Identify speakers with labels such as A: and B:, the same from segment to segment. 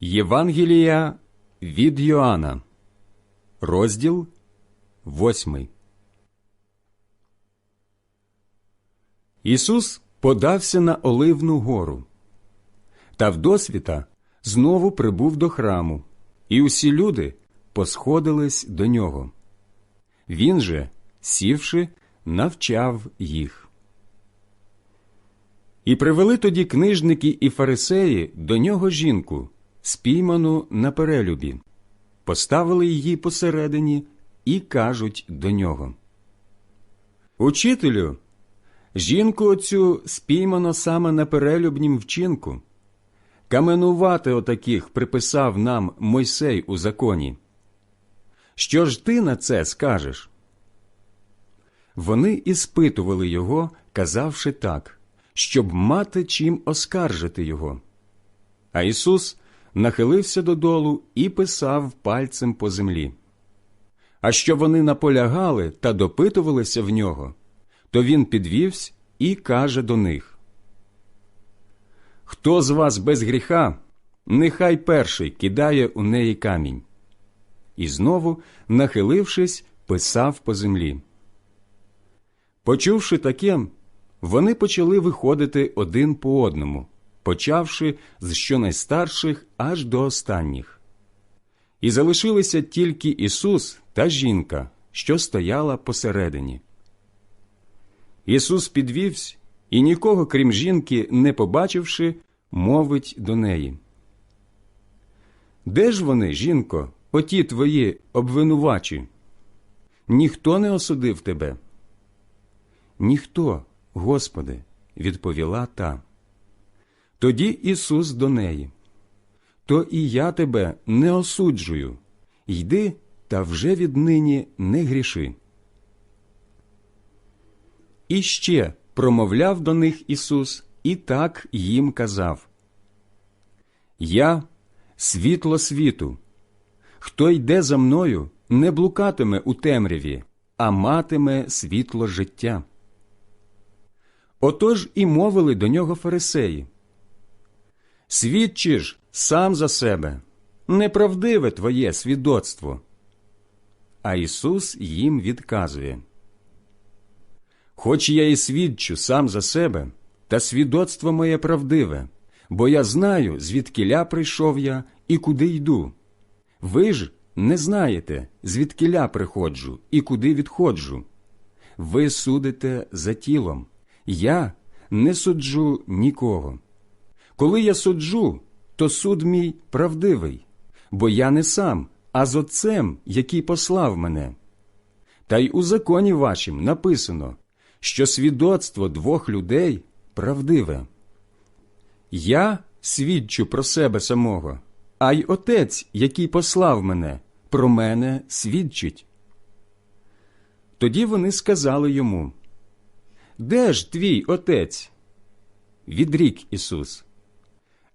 A: Євангелія від Йоанна, розділ восьмий. Ісус подався на Оливну гору, та вдосвіта знову прибув до храму, і усі люди посходились до нього. Він же, сівши, навчав їх. І привели тоді книжники і фарисеї до нього жінку, спійману на перелюбі, поставили її посередині і кажуть до нього. Учителю, жінку оцю спіймано саме на перелюбнім вчинку. Каменувати отаких приписав нам Мойсей у законі. Що ж ти на це скажеш? Вони іспитували його, казавши так, щоб мати чим оскаржити його. А Ісус нахилився додолу і писав пальцем по землі. А що вони наполягали та допитувалися в нього, то він підвівся і каже до них Хто з вас без гріха, нехай перший кидає у неї камінь. І знову, нахилившись, писав по землі. Почувши таке, вони почали виходити один по одному, почавши з щонайстарших аж до останніх. І залишилися тільки Ісус та жінка, що стояла посередині. Ісус підвівся і нікого, крім жінки, не побачивши, мовить до неї. Де ж вони, жінко, оті твої обвинувачі? Ніхто не осудив тебе. Ніхто, Господи, відповіла та. Тоді Ісус до неї. То і я тебе не осуджую. Йди та вже віднині не гріши. І ще промовляв до них Ісус і так їм казав Я світло світу. Хто йде за мною, не блукатиме у темряві, а матиме світло життя. Отож і мовили до нього фарисеї. Свідчиш сам за себе, неправдиве твоє свідоцтво. А Ісус їм відказує Хоч я і свідчу сам за себе, та свідоцтво моє правдиве, бо я знаю, звідкиля прийшов я і куди йду. Ви ж не знаєте, звідкиля приходжу і куди відходжу. Ви судите за тілом, я не суджу нікого. Коли я суджу, то суд мій правдивий, бо я не сам, а з Отцем, який послав мене. Та й у законі вашім написано, що свідоцтво двох людей правдиве. Я свідчу про себе самого, а й Отець, який послав мене, про мене свідчить. Тоді вони сказали йому Де ж твій отець? Відрік Ісус.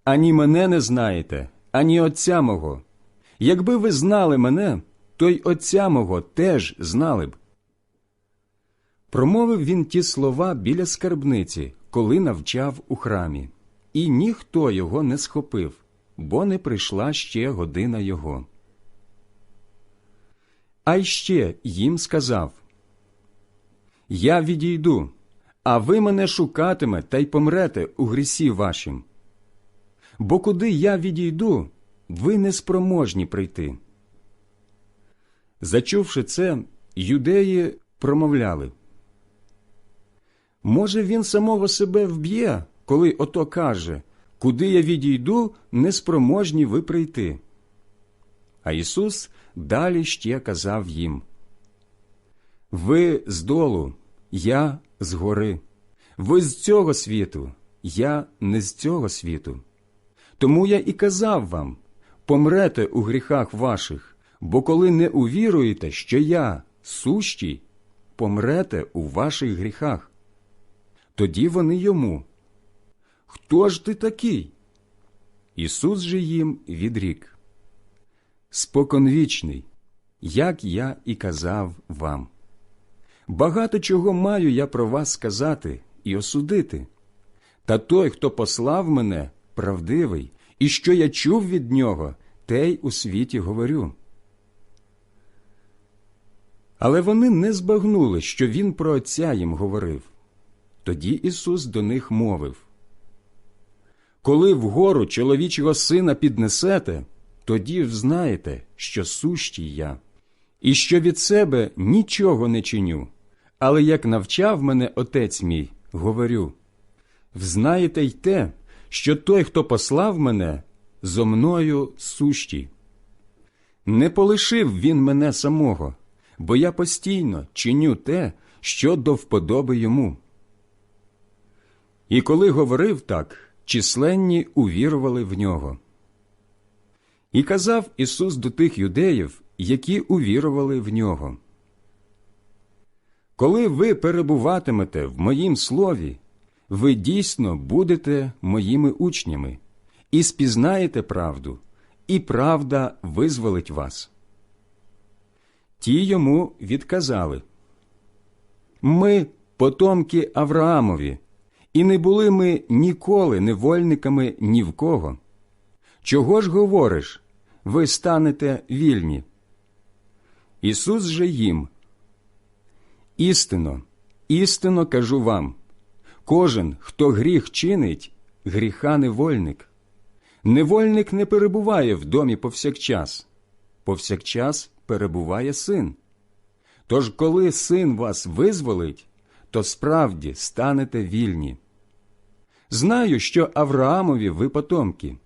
A: Ані мене не знаєте, ані Отця мого. Якби ви знали мене, то й Отця мого теж знали б. Промовив він ті слова біля скарбниці, коли навчав у храмі, і ніхто його не схопив, бо не прийшла ще година його. А й ще їм сказав Я відійду, а ви мене шукатиме та й помрете у грісі вашім. Бо куди я відійду, ви неспроможні прийти. Зачувши це, юдеї промовляли. Може, він самого себе вб'є, коли ото каже Куди я відійду, неспроможні ви прийти. А Ісус далі ще казав їм Ви з долу, я з гори, ви з цього світу, я не з цього світу. Тому я і казав вам помрете у гріхах ваших, бо коли не увіруєте, що я сущий, помрете у ваших гріхах. Тоді вони йому. Хто ж ти такий? Ісус же їм відрік. Споконвічний, як я і казав вам. Багато чого маю я про вас сказати і осудити. Та той, хто послав мене, правдивий, і що я чув від нього, те й у світі говорю. Але вони не збагнули, що він про Отця їм говорив. Тоді Ісус до них мовив Коли вгору чоловічого сина піднесете, тоді взнаєте, що сущий я, і що від себе нічого не чиню, але як навчав мене Отець мій, говорю взнаєте й те, що той, хто послав мене, зо мною сущий. Не полишив він мене самого, бо я постійно чиню те, що до вподоби йому. І коли говорив так, численні увірували в нього. І казав Ісус до тих юдеїв, які увірували в нього. Коли ви перебуватимете в моїм слові, ви дійсно будете моїми учнями і спізнаєте правду, і правда визволить вас. Ті йому відказали Ми потомки Авраамові, і не були ми ніколи невольниками ні в кого. Чого ж говориш, ви станете вільні? Ісус же їм. Істинно, істинно кажу вам кожен, хто гріх чинить, гріха невольник. Невольник не перебуває в домі повсякчас, повсякчас перебуває син. Тож, коли син вас визволить, то справді станете вільні. Знаю, що Авраамові ви потомки.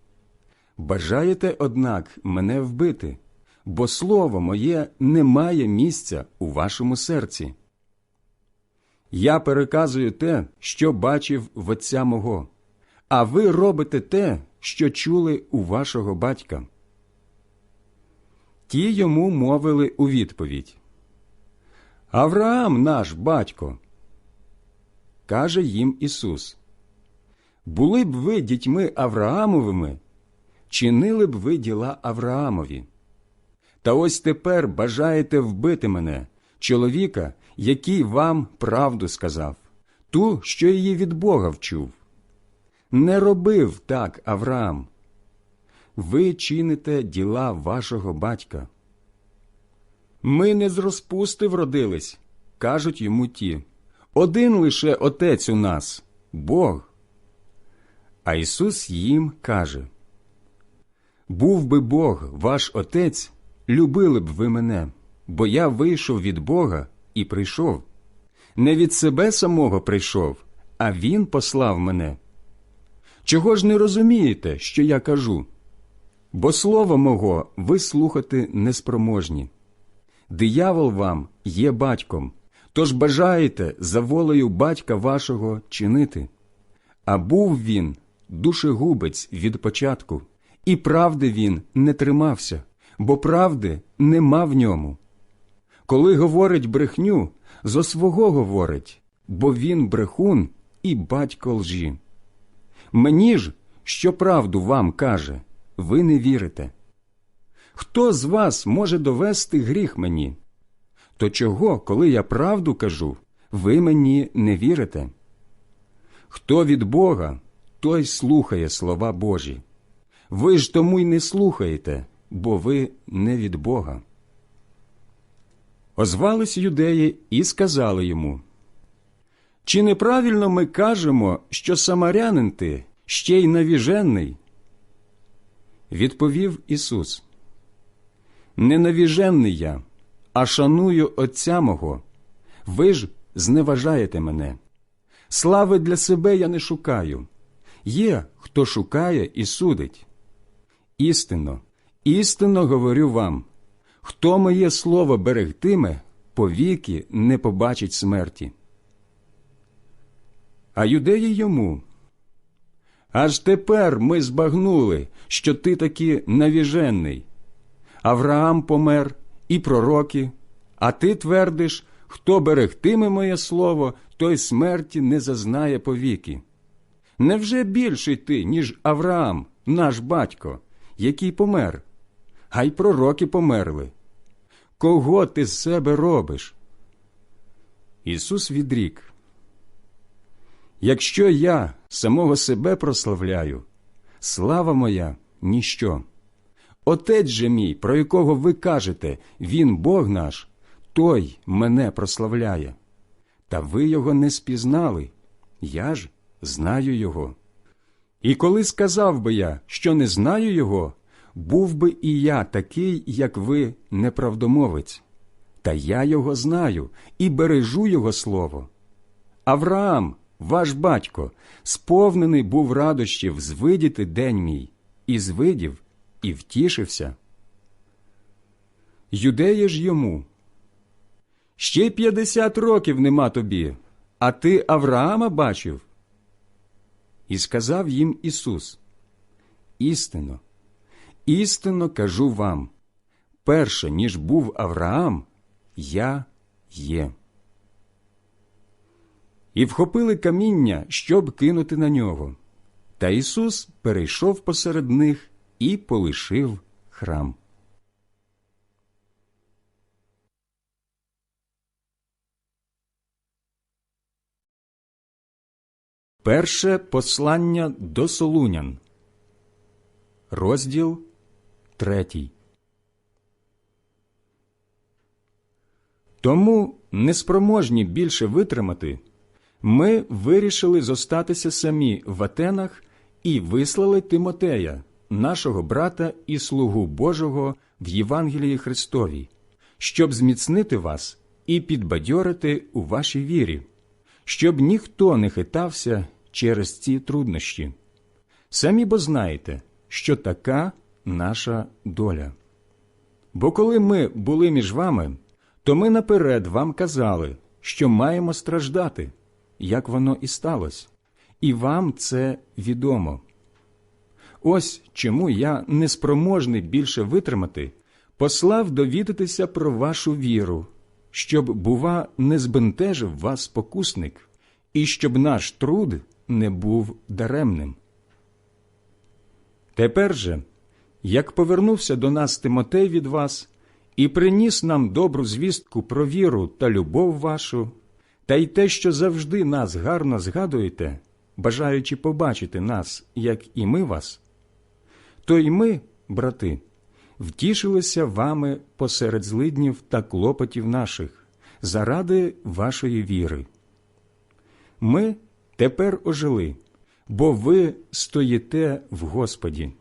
A: Бажаєте, однак, мене вбити, бо слово моє не має місця у вашому серці. Я переказую те, що бачив в отця мого, а ви робите те, що чули у вашого батька. Ті йому мовили у відповідь Авраам наш батько. Каже їм Ісус Були б ви дітьми Авраамовими, чинили б ви діла Авраамові. Та ось тепер бажаєте вбити мене, чоловіка, який вам правду сказав, ту, що її від Бога вчув. Не робив так Авраам. Ви чините діла вашого батька. Ми не з розпусти вродились, кажуть йому ті. Один лише отець у нас Бог. А Ісус їм каже Був би Бог ваш отець, любили б ви мене, бо я вийшов від Бога і прийшов. Не від себе самого прийшов, а Він послав мене. Чого ж не розумієте, що я кажу? Бо слово мого ви слухати неспроможні. Диявол вам є батьком, тож бажаєте за волею батька вашого чинити. А був він душегубець від початку, і правди він не тримався, бо правди нема в ньому. Коли говорить брехню, зо свого говорить, бо він брехун і батько лжі. Мені ж, що правду вам каже, ви не вірите. Хто з вас може довести гріх мені? То чого, коли я правду кажу, ви мені не вірите? Хто від Бога, той слухає слова Божі. Ви ж тому й не слухаєте, бо ви не від Бога. Озвались юдеї і сказали йому Чи неправильно ми кажемо, що самарянин ти ще й навіжений? Відповів Ісус Не навіжений я, а шаную Отця мого. Ви ж зневажаєте мене. Слави для себе я не шукаю. Є, хто шукає і судить. Істинно, істинно говорю вам. Хто моє слово берегтиме, повіки не побачить смерті. А юдеї йому. Аж тепер ми збагнули, що ти таки навіжений. Авраам помер і пророки, а ти твердиш, хто берегтиме моє слово, той смерті не зазнає повіки. Невже більший ти, ніж Авраам, наш батько, який помер? А й пророки померли. Кого ти з себе робиш? Ісус відрік. Якщо я самого себе прославляю, слава моя ніщо. Отець же мій, про якого ви кажете, він Бог наш, той мене прославляє. Та ви його не спізнали, я ж знаю його. І коли сказав би я, що не знаю його, був би і я такий, як ви, неправдомовець. Та я його знаю і бережу його слово. Авраам, ваш батько, сповнений був радощів звидіти день мій, і звидів, і втішився. Юдеє ж йому. Ще п'ятдесят років нема тобі, а ти Авраама бачив. І сказав їм Ісус: Істинно, істинно кажу вам, перше, ніж був Авраам, я є. І вхопили каміння, щоб кинути на нього. Та Ісус перейшов посеред них і полишив храм. Перше послання до Солунян, розділ третій. Тому, неспроможні більше витримати, ми вирішили зостатися самі в Атенах і вислали Тимотея, нашого брата і слугу Божого в Євангелії Христовій, щоб зміцнити вас і підбадьорити у вашій вірі, щоб ніхто не хитався через ці труднощі. Самі бо знаєте, що така наша доля. Бо коли ми були між вами, то ми наперед вам казали, що маємо страждати, як воно і сталося, і вам це відомо. Ось чому я, неспроможний більше витримати, послав довідатися про вашу віру, щоб, бува, не збентежив вас спокусник, і щоб наш труд не був даремним. Тепер же, як повернувся до нас Тимотей від вас і приніс нам добру звістку про віру та любов вашу, та й те, що завжди нас гарно згадуєте, бажаючи побачити нас, як і ми вас, то й ми, брати, втішилися вами посеред злиднів та клопотів наших, заради вашої віри. Ми тепер ожили, бо ви стоїте в Господі.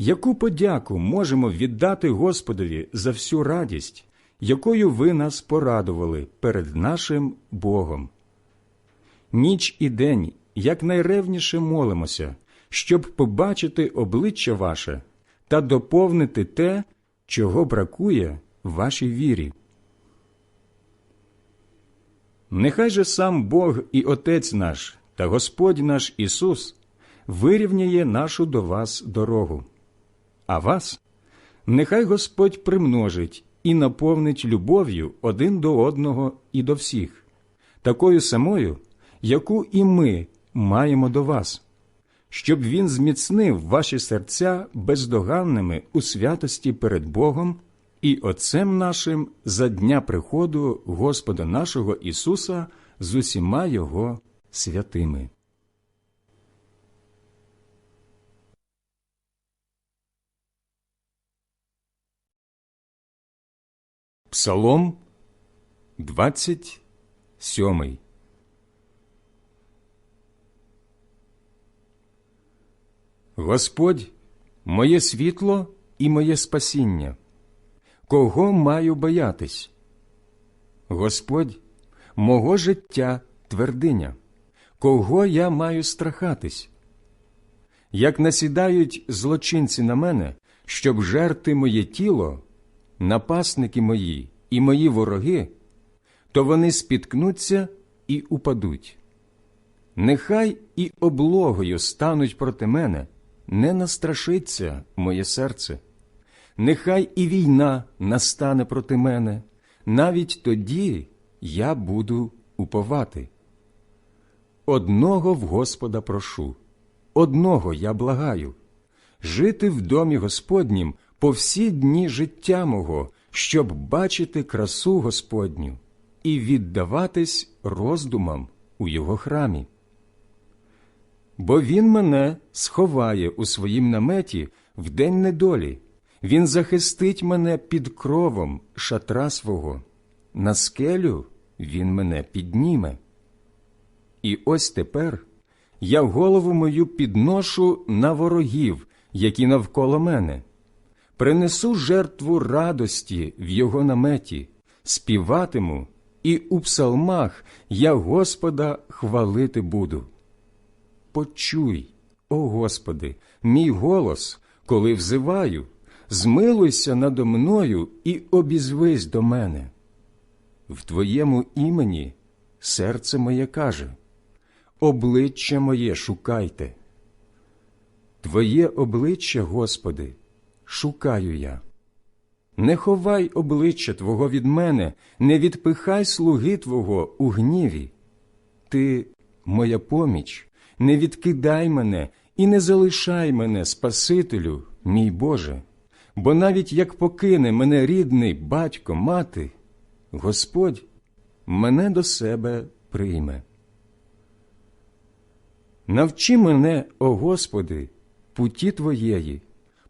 A: Яку подяку можемо віддати Господові за всю радість, якою ви нас порадували перед нашим Богом? Ніч і день якнайревніше молимося, щоб побачити обличчя ваше та доповнити те, чого бракує вашій вірі. Нехай же сам Бог і Отець наш та Господь наш Ісус вирівняє нашу до вас дорогу, а вас нехай Господь примножить і наповнить любов'ю один до одного і до всіх, такою самою, яку і ми маємо до вас, щоб Він зміцнив ваші серця бездоганними у святості перед Богом і Отцем нашим за дня приходу Господа нашого Ісуса з усіма Його святими. Псалом 27 Господь моє світло і моє спасіння. Кого маю боятись? Господь, мого життя твердиня, кого я маю страхатись? Як насідають злочинці на мене, щоб жерти моє тіло, напасники мої і мої вороги, то вони спіткнуться і упадуть. Нехай і облогою стануть проти мене, не настрашиться моє серце нехай і війна настане проти мене, навіть тоді я буду уповати. Одного в Господа прошу, одного я благаю жити в домі Господнім по всі дні життя мого, щоб бачити красу Господню і віддаватись роздумам у його храмі. бо він мене сховає у своїм наметі в день недолі. Він захистить мене під кровом шатра свого, на скелю він мене підніме. І ось тепер я голову мою підношу на ворогів, які навколо мене, принесу жертву радості в його наметі, співатиму, і у псалмах я Господа хвалити буду. Почуй, о Господи, мій голос, коли взиваю, змилуйся надо мною і обізвись до мене. В Твоєму імені серце моє каже, обличчя моє шукайте. Твоє обличчя, Господи, шукаю я. Не ховай обличчя Твого від мене, не відпихай слуги Твого у гніві. Ти, моя поміч, не відкидай мене і не залишай мене, Спасителю, мій Боже, бо навіть як покине мене рідний батько, мати, Господь мене до себе прийме. Навчи мене, о Господи, путі Твоєї,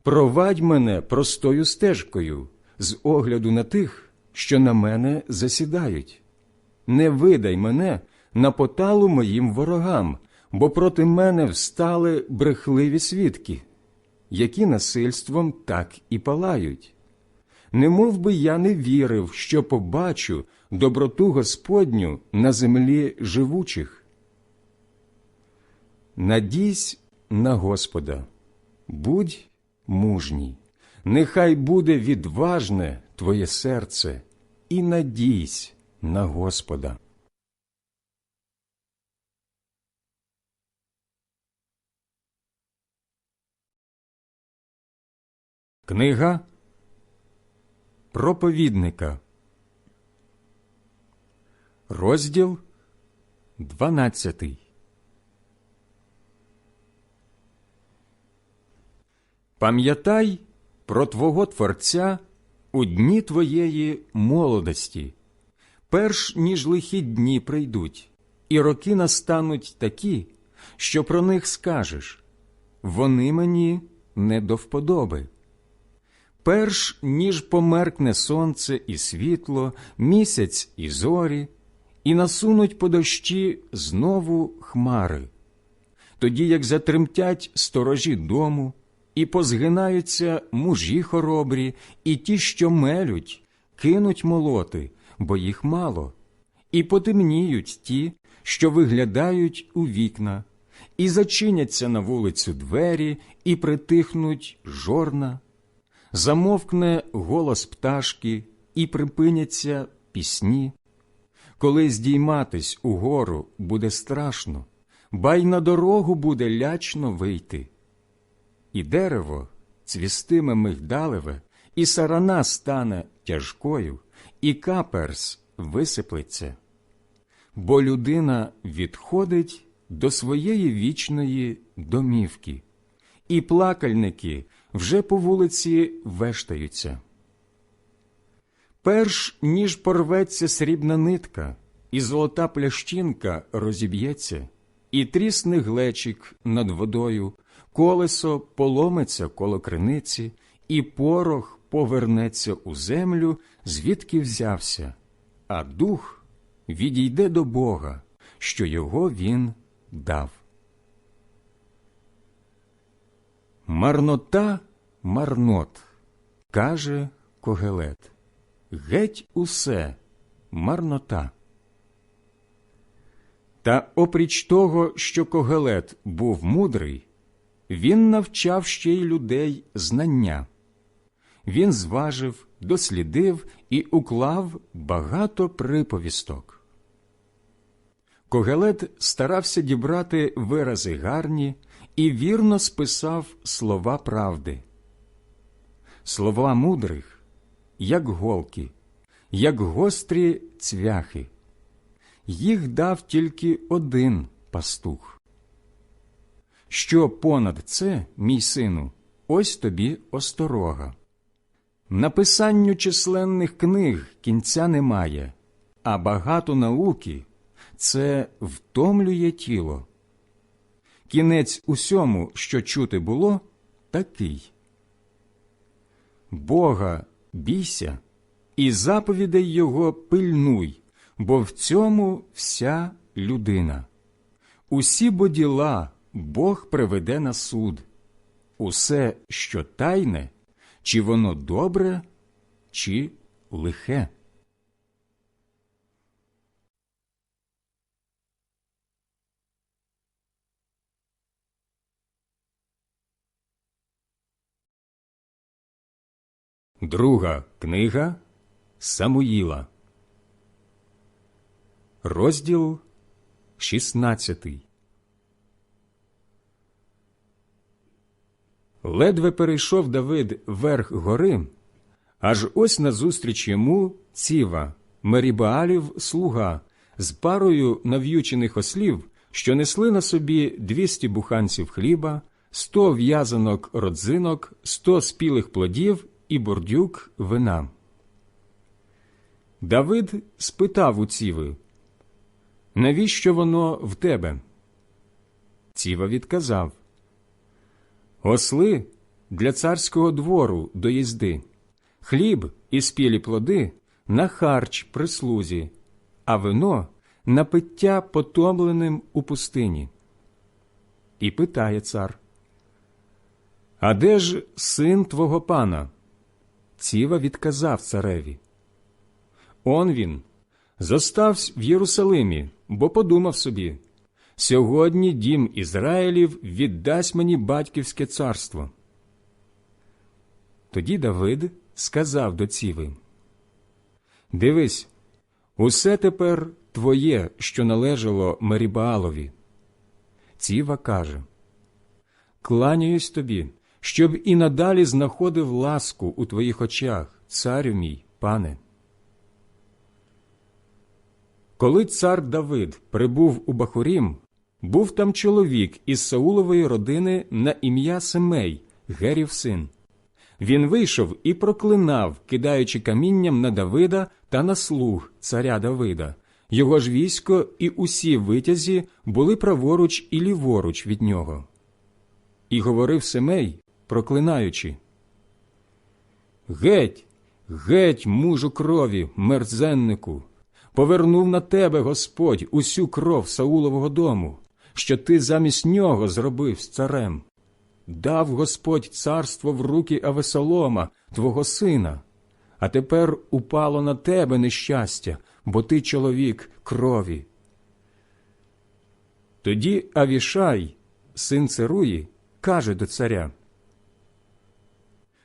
A: провадь мене простою стежкою з огляду на тих, що на мене засідають. Не видай мене на поталу моїм ворогам, бо проти мене встали брехливі свідки, які насильством так і палають. Не мов би я не вірив, що побачу доброту Господню на землі живучих. Надійсь на Господа, будь мужній, нехай буде відважне твоє серце, і надійсь на Господа. Книга проповідника, розділ дванадцятий. Пам'ятай про Твого Творця у дні твоєї молодості, перш ніж лихі дні прийдуть, і роки настануть такі, що про них скажеш. Вони мені не до вподоби. Перш ніж померкне сонце і світло, місяць і зорі, і насунуть по дощі знову хмари, тоді як затремтять сторожі дому, і позгинаються мужі хоробрі, і ті, що мелють, кинуть молоти, бо їх мало, і потемніють ті, що виглядають у вікна, і зачиняться на вулицю двері, і притихнуть жорна. Замовкне голос пташки, і припиняться пісні. Коли здійматись угору буде страшно, бай на дорогу буде лячно вийти. І дерево цвістиме мигдалеве, і сарана стане тяжкою, і каперс висиплеться. Бо людина відходить до своєї вічної домівки, і плакальники вже по вулиці вештаються. Перш ніж порветься срібна нитка, і золота плящинка розіб'ється, і трісне глечик над водою, колесо поломиться коло криниці, і порох повернеться у землю, звідки взявся, а дух відійде до Бога, що його він дав. Марнота марнот, каже Когелет. Геть усе марнота. Та опріч того, що Когелет був мудрий, він навчав ще й людей знання. Він зважив, дослідив і уклав багато приповісток. Когелет старався дібрати вирази гарні і вірно списав слова правди. Слова мудрих, як голки, як гострі цвяхи. Їх дав тільки один пастух. Що понад це, мій сину, ось тобі осторога. Написанню численних книг кінця немає, а багато науки це втомлює тіло. кінець усьому, що чути було, такий. Бога бійся і заповідей Його пильнуй, бо в цьому вся людина. Усі бо діла Бог приведе на суд. Усе, що тайне, чи воно добре, чи лихе. Друга книга Самуїла, розділ 16 Ледве перейшов Давид верх гори, аж ось назустріч йому ціва, Мерібаалів слуга, з парою нав'ючених ослів, що несли на собі двісті буханців хліба, сто в'язанок родзинок, сто спілих плодів і бордюк вина. Давид спитав у ціви, навіщо воно в тебе? Ціва відказав Осли для царського двору до їзди, хліб і спілі плоди на харч прислузі, а вино на пиття потомленим у пустині. І питає цар А де ж син твого пана? Ціва відказав цареві. Он він зоставсь в Єрусалимі, бо подумав собі Сьогодні дім Ізраїлів віддасть мені батьківське царство. Тоді Давид сказав до ціви Дивись, усе тепер твоє, що належало Мерібаалові. Ціва каже Кланяюсь тобі, щоб і надалі знаходив ласку у твоїх очах, царю мій, пане. Коли цар Давид прибув у Бахурім, був там чоловік із Саулової родини на ім'я Семей, Герів син. Він вийшов і проклинав, кидаючи камінням на Давида та на слуг царя Давида. Його ж військо і усі витязі були праворуч і ліворуч від нього. І говорив Семей, проклинаючи. Геть, геть, мужу крові, мерзеннику, повернув на тебе Господь усю кров Саулового дому, що ти замість нього зробив з царем. Дав Господь царство в руки Авесолома, твого сина, а тепер упало на тебе нещастя, бо ти чоловік крові. Тоді Авішай, син Церуї, каже до царя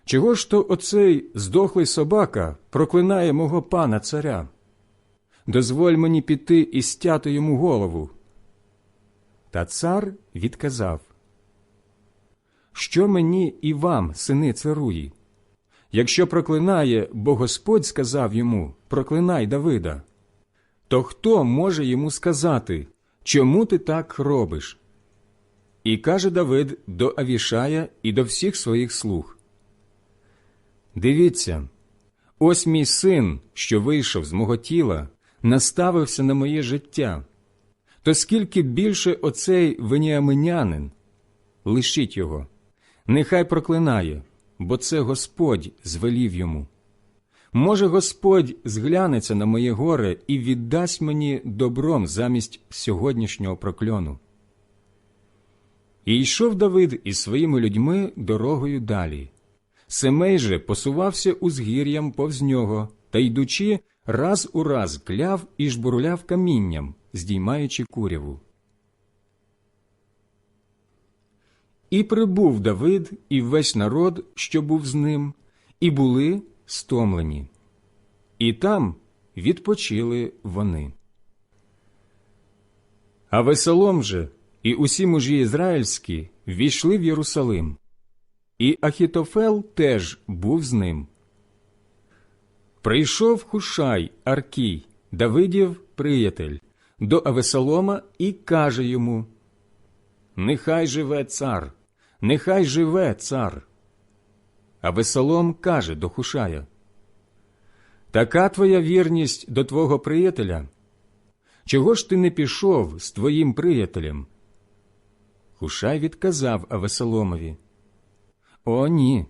A: Чого ж то оцей здохлий собака проклинає мого пана царя? Дозволь мені піти і стяти йому голову. Та цар відказав Що мені і вам, сини царуї? Якщо проклинає, бо Господь сказав йому проклинай Давида, то хто може йому сказати, чому ти так робиш? І каже Давид до Авішая і до всіх своїх слуг Дивіться, ось мій син, що вийшов з мого тіла, наставився на моє життя. То скільки більше оцей веніаминянин, лишіть його, нехай проклинає, бо це Господь звелів йому. Може, Господь зглянеться на моє горе і віддасть мені добром замість сьогоднішнього прокльону. І йшов Давид із своїми людьми дорогою далі. Семей же посувався узгір'ям повз нього та, йдучи, раз у раз кляв і жбурляв камінням, здіймаючи куряву. І прибув Давид і весь народ, що був з ним, і були стомлені. І там відпочили вони. А Весолом же і усі мужі ізраїльські війшли в Єрусалим. І Ахітофел теж був з ним. Прийшов Хушай Аркій, Давидів приятель, до Авесолома і каже йому Нехай живе цар, нехай живе цар. Авесолом каже до Хушая Така твоя вірність до твого приятеля. Чого ж ти не пішов з твоїм приятелем? Хушай відказав Авесоломові. О, ні.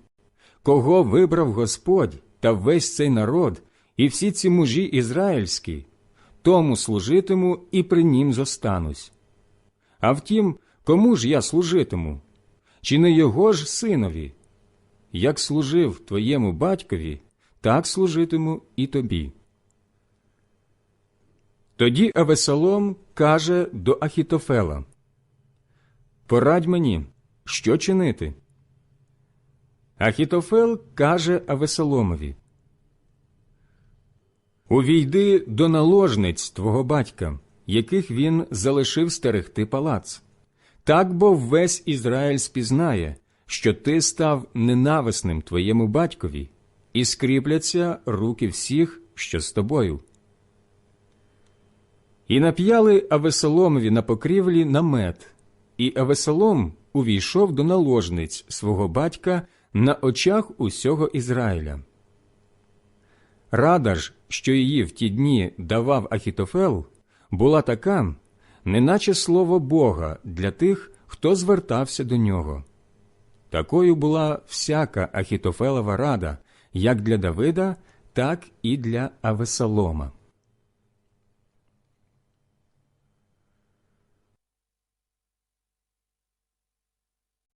A: Кого вибрав Господь та весь цей народ, і всі ці мужі ізраїльські, тому служитиму і при нім зостанусь. А втім, кому ж я служитиму? Чи не його ж синові? Як служив твоєму батькові, так служитиму і тобі. Тоді Авесолом каже до Ахітофела Порадь мені, що чинити? Ахітофел каже Авесоломові Увійди до наложниць твого батька, яких він залишив стерегти палац. Так бо весь Ізраїль спізнає, що ти став ненависним твоєму батькові, і скріпляться руки всіх, що з тобою. І нап'яли Авесоломові на покрівлі намет, і Авесолом увійшов до наложниць свого батька на очах усього Ізраїля. Рада ж, що її в ті дні давав Ахітофел, була така, неначе слово Бога для тих, хто звертався до нього. Такою була всяка Ахітофелова рада, як для Давида, так і для Авесолома.